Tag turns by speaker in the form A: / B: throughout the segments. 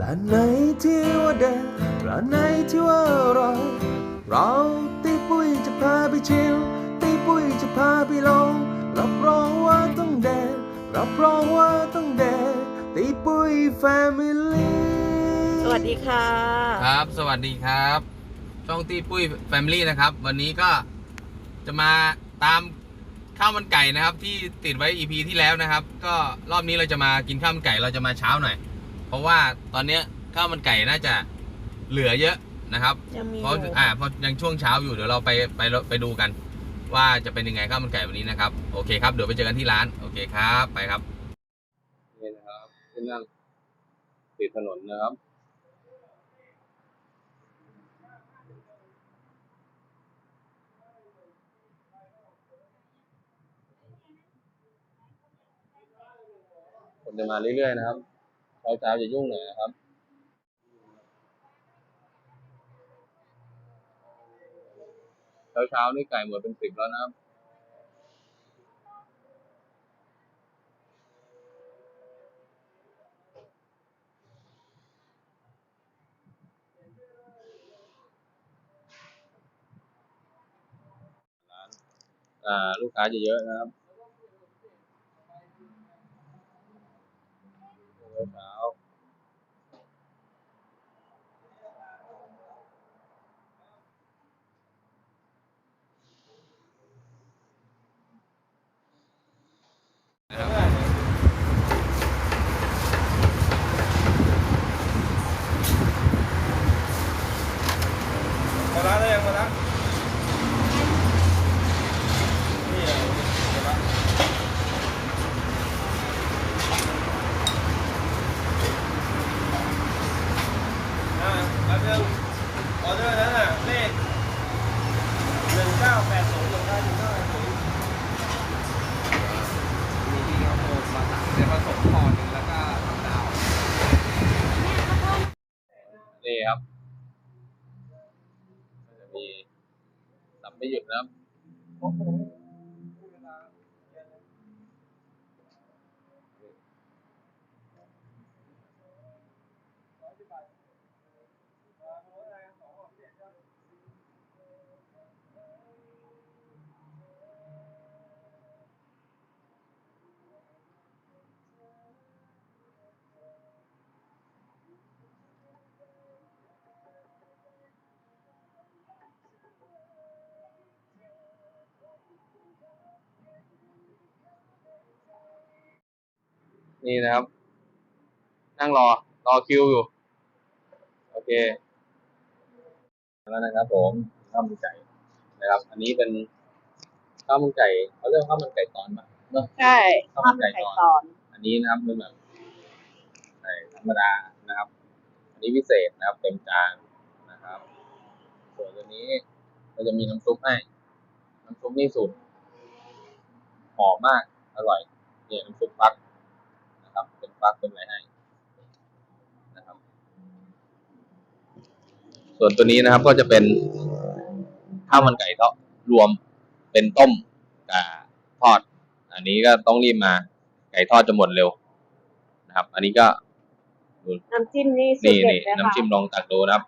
A: ร้านไหนที่ว่าเด็ดร้านไหนที่ว่าอร่อย เราตีปุ้ยจะพาไปชิมตีปุ้ยจะพาไปลองรับรองว่าต้องเด็ดรับรองว่าต้องเด็ดตีปุ้ยแฟมิลี่
B: สวัสดีค่ะ
C: ครับ สวัสดีครับ ช่องตีปุ้ยแฟมิลี่นะครับ วันนี้ก็จะมาตามข้าวมันไก่นะครับ ที่ติดไว้ EP ที่แล้วนะครับ ก็รอบนี้เราจะมากินข้าวมันไก่เราจะมาเช้าหน่อย เพราะว่าตอนเนี้ยข้าวมันไก่น่าจะเหลือเยอะนะครับ
B: ยังมี
C: เพราะ
B: อยู่
C: อ่าเพราะยังช่วงเช้าอยู่เดี๋ยวเราไปไปไปดูกัน ว่าจะเป็นยังไงข้าวมันไก่วันนี้นะครับโอเคครับเดี๋ยวไปเจอกันที่ร้านโอเคครับไปครับนี่นะครับที่นั่งติดถนนนะครับ คนจะมาเรื่อยๆนะครับ เช้าๆจะยุ่งหน่อยนะครับเช้าเช้าๆนี่ไก่หมดเป็นสิบแล้วนะครับร้านอ่าลูกค้าจะเยอะนะครับเช้ามาร้านได้ยังมาร้านนี่อะมาร้านอ่าแป๊บนึงออเดอร์นั้นน่ะเลขหนึ่งเก้าแปดศูนย์หนึ่งเก้าหนึ่งเก้าแปดศูนย์
D: มีที่ข้าวโพดมาสั่งเดี๋ยวผสมพอหนึ่งแล้วก็ทำดาว
C: นี่ครับก็จะมีสับ ไม่หยุดนะครับ นี่นะครับ นั่งรอ รอคิวอยู่ โอเค แล้วนะครับผมข้าวมันไก่นะครับ อันนี้เป็นข้าวมันไก่เขาเรียกข้าวมันไก่ตอนปะเนอะ
B: ใช่
C: ข้าว
B: ข้า
C: มั
B: วนมัน
C: ไก่
B: ไก่
C: ตอน
B: ตอน
C: อันนี้นะครับเป็นแบบไก่ธรรมดานะครับ อันนี้พิเศษนะครับ เต็มจานนะครับ ส่วนตัวนี้เราจะมีน้ำซุปให้ น้ำซุปนี่สูตรหอมมาก อร่อย เนี่ยน้ำซุปฟักนะครั บเป็นฟักเป็นอะไรให้นะครับ ส่วนตัวนี้นะครับก็จะเป็นข้าวมันไก่ทอดรวมเป็นต้มกับทอด อันนี้ก็ต้องรีบมาไก่ทอดจะหมดเร็วนะครับ อันนี้ก็ดู
B: น้ำจิ้มนี่สูต
C: นี่
B: รเด็
C: นี่
B: ดเลยค่ะ
C: น้ำจิ้มลองตักดูนะครับ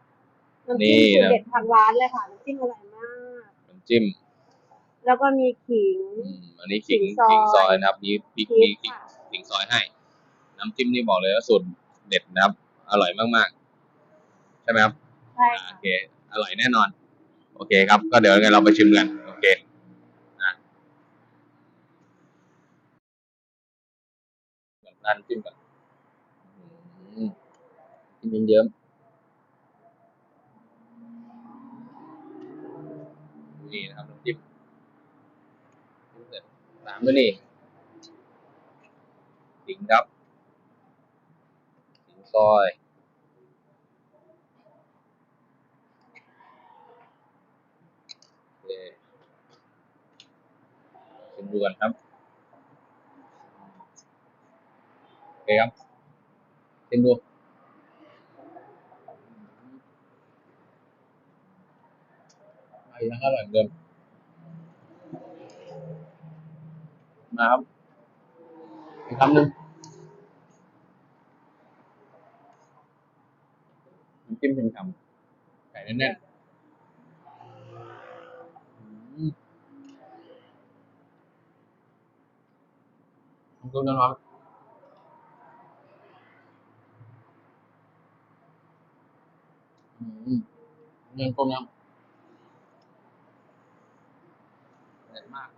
B: น้ำ
C: นี่
B: จิ้มสูตร
C: นะ
B: เด็ดทางร้านเลยค่ะน้ำจิ้มอร่อยมาก
C: น้ำจิ้ม
B: แล้วก็มีขิง
C: อืมอันนี้ขิง
B: ขิงซอย
C: ขิงซอยนะครับมีพริก
B: พริ
C: มี
B: ก
C: ขิง
B: ค่ะ
C: ขิงซอยให้ น้ำจิ้มนี่บอกเลยว่าสูตรเด็ดนะครับ อร่อยมากๆ ใช่ไหมครับ
B: ใช่
C: อ่า
B: ค่ะ
C: โอเค อร่อยแน่นอน โอเคครับ ก็เดี๋ยวยังไงเราไปชิมกัน โอเคนะแบบด้านจิ้มกันอืมจิ้มเยิ้มๆนี่นะครับน้ำจิ้มจิ้มเสร็จตามด้วยนี่สิงครับสิง ซอยคชิมดูกันครับโอเคครับชิมดูไอ้ยังอร่อยเหมือนเดิมมาครับอีกคำหนึ่ง น้ำจิ้มเป็นคำไก่แน่นๆอืมน้ำซุปน้ำร้อนอืมเนื้อต้มยำเด็ดมาก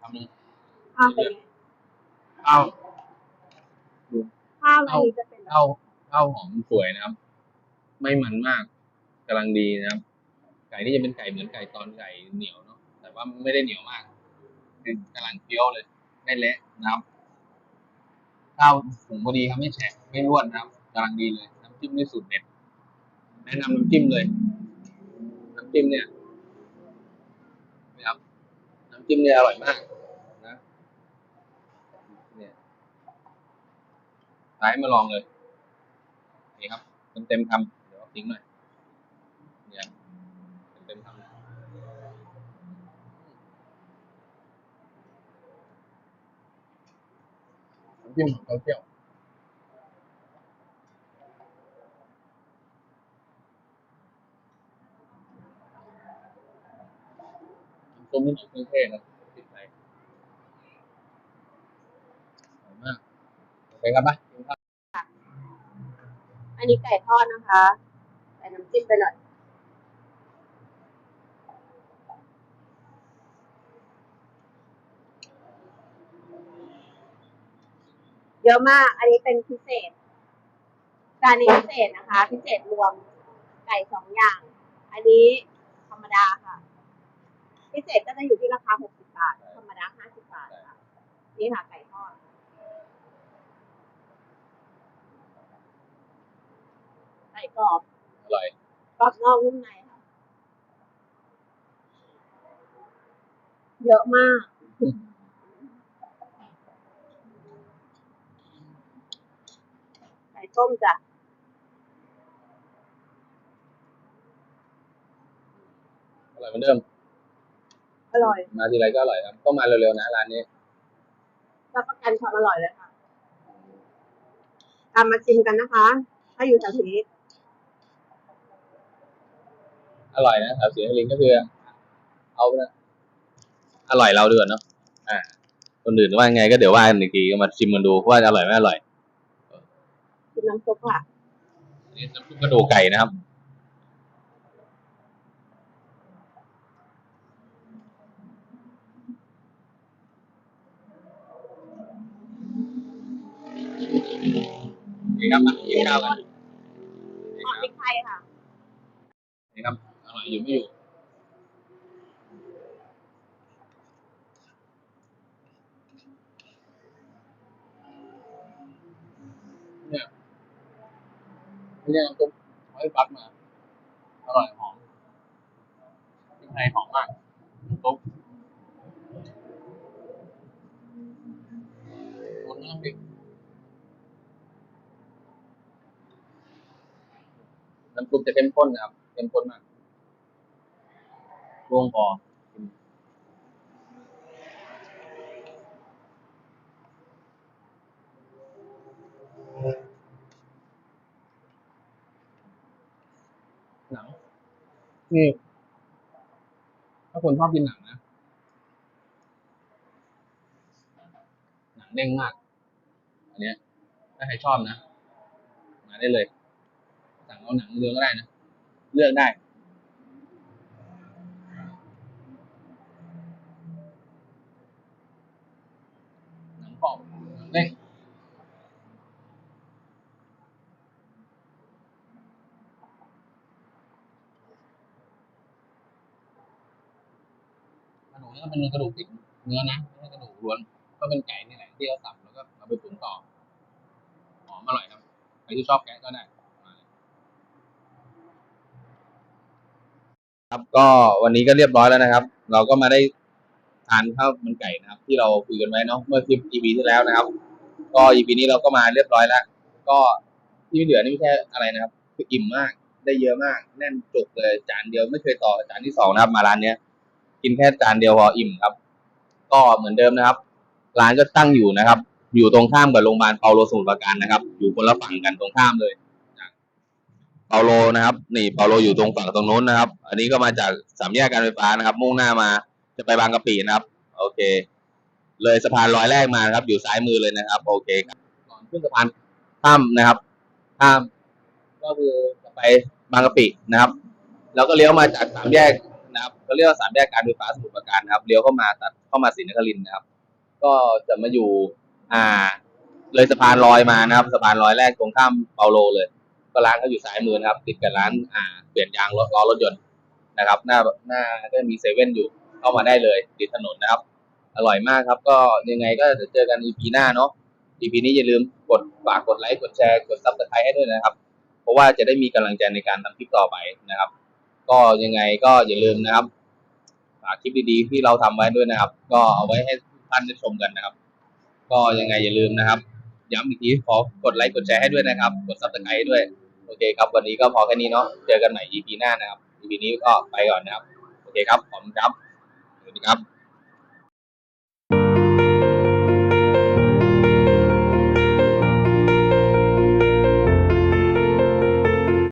C: ทำหนึ่ง
B: ข้าวเป็นไง
C: ข้าว
B: ข้าวอะไรจะเป็นแบบ
C: ข้าวข้าวหอมสวยนะครับ ไม่มันมากกำลังดีนะครับ ไก่นี่จะเป็นไก่เหมือนไก่ตอนไก่เหนียวเนาะแต่ว่าไม่ได้เหนียวมากเป็นกำลังเคี้ยวเลยไม่เละนะครับข้าวหุงพอดีครับไม่แฉะไม่ร่วนนะครับกำลังดีเลยน้ำจิ้มนี่สูตรเด็ดแนะนำน้ำจิ้มเลย น้ำจิ้มเนี่ยนะครับน้ำจิ้มเนี่ยอร่อยมากนะเนี่ยท้ายมาลองเลยนี่ครับเต็มเต็มๆคำ ทิ้งหน่อย เนี่ยเต็มเต็มๆคำน้ำจิ้มของเขาเที่ยวน้ำส้มนี่หน่อยเครื่องเทศนะติดใจอร่อยมากโอเคครับไปกินข้าว
B: อันนี้ไก่ทอดนะคะใส่น้ำ จิ้มไปหน่อยเยอะมาก อันนี้เป็นพิเศษจานนี้พิเศษนะคะ พิเศษรวมไก่สองอย่าง อันนี้ธรรมดาค่ะ พิเศษก็จะอยู่ที่ราคาหกสิบบาท ธรรมดาห้าสิบบาทค่ะ นี่ค่ะไก่ทอด ไก่กรอบ กรอบนอกนุ่มในค่ะเยอะมาก ไก่ต้มจ้ะ
C: อร่อยเหมือนเดิม
B: อร่อย
C: มาทีไรก็อร่อยครับต้องมาเร็วๆนะร้านนี้
B: รับประกันความอร่อยเลยค่ะ ตามมาชิมกันนะคะ ถ้าอยู่แถวนี้
C: อร่อยนะแถวศรีนครินทร์ก็คือ เอานะอร่อยเราเดือนเนาะอ่า คนอื่นว่าไงก็เดี๋ยวว่ากันอีกทีก็มาชิมกันดูว่าอร่อยไม่อร่อย
B: ชิมน้ำซุปค่ะ
C: อันนี้น้ำซุปกระดูกไก่นะครับนี่ครับมากินข้าวกันนี่
B: หอม
C: ค
B: พ
C: รั
B: ริ
C: บ
B: กไทยค่ะ
C: นี่ครับอยู่ไม่อยู่เนี่ยนี่น้ำซุปไว้ปักมาอร่อยหอมพริกไทยหอมมากน้ำซุปคนน้ำพริน้ำซุปจะเข้มข้นนะครับเข้มข้นมาก ร่วงคอหนังนี่ถ้าคนชอบกินหนังนะ หนังเด้งมาก อันเนี้ย ถ้าใครชอบนะ มาได้เลย สั่งเอาหนังเรืองก็ได้นะ เลือกได้ หนังกเด้งกระดูกนี่ก็เป็นกระดูกติดเนื้อนะไม่ใช่กระดูกล้วน ก็เป็นไก่นี่แหละที่เราสับแล้วก็เอาไปตุ๋นต่อหอมอร่อยครับใครที่ชอบแกะก็ได้ครับก็วันนี้ก็เรียบร้อยแล้วนะครับ เราก็มาได้านข้าวมันไก่นะครับ ที่เราคุยกันไว้เนาะเมื่อคลิป EP ที่แล้วนะครับ ก็ EP นี้เราก็มาเรียบร้อยแล้ว ก็ที่เหลือนี่ไม่ใช่อะไรนะครับคืออิ่มมากได้เยอะมาก แน่นจุกเลยจานเดียวไม่เคยต่อจานที่สองนะครับ มาร้านเนี้ย กินแค่จานเดียวพออิ่มครับ ก็เหมือนเดิมนะครับ ร้านก็ตั้งอยู่นะครับ อยู่ตรงข้ามกับโรงพยาบาลเปาโลสมุทรปราการนะครับ อยู่คนละฝั่งกันตรงข้ามเลยเปาโลนะครับ นี่เปาโลอยู่ตรงฝั่งตรงโน้นนะครับ อันนี้ก็มาจากสามแยกการไฟฟ้านะครับ มุ่งหน้ามา จะไปบางกะปินะครับ โอเค เลยสะพานลอยแรกมานะครับ อยู่ซ้ายมือเลยนะครับ โอเคครับก่อนขึ้นสะพานข้ามนะครับข้าม ก็คือจะไปบางกะปินะครับ แล้วก็เลี้ยวมาจากสามแยกนะครับก็เรียกว่าสามแยกการไฟฟ้าสมุทรปราการนะครับเลี้ยวเข้ามาตัดเข้ามาศรีนครินทร์นะครับ ก็จะมาอยู่อ่า เลยสะพานลอยมานะครับสะพานลอยแรกตรงข้ามเปาโลเลย ก็ร้านเขาอยู่ซ้ายมือนะครับ ติดกับร้านอ่าเปลี่ยนยางล้อรถยนต์นะครับ หน้าหน้าก็มีเซเว่นอยู่ เข้ามาได้เลยติดถนนนะครับ อร่อยมากครับ ก็ยังไงก็เดี๋ยวเจอกัน EP หน้าเนาะ EP นี้อย่าลืมกดฝากกดไลค์กดแชร์กดซับสไครต์ให้ด้วยนะครับ เพราะว่าจะได้มีกำลังใจในการทำคลิปต่อไปนะครับ ก็ยังไงก็อย่าลืมนะครับฝากคลิปดีๆที่เราทำไว้ด้วยนะครับ ก็เอาไว้ให้ทุกท่านได้ชมกันนะครับ ก็ยังไงอย่าลืมนะครับ ย้ำอีกทีขอกดไลค์กดแชร์ให้ด้วยนะครับ กดซับสไครต์ด้วยโอเคครับ วันนี้ก็พอแค่นี้เนาะเจอกันใหม่ EP หน้านะครับ EP นี้ก็ไปก่อนนะครับ โอเคครับ ขอบคุณครับ สวัสดีครับ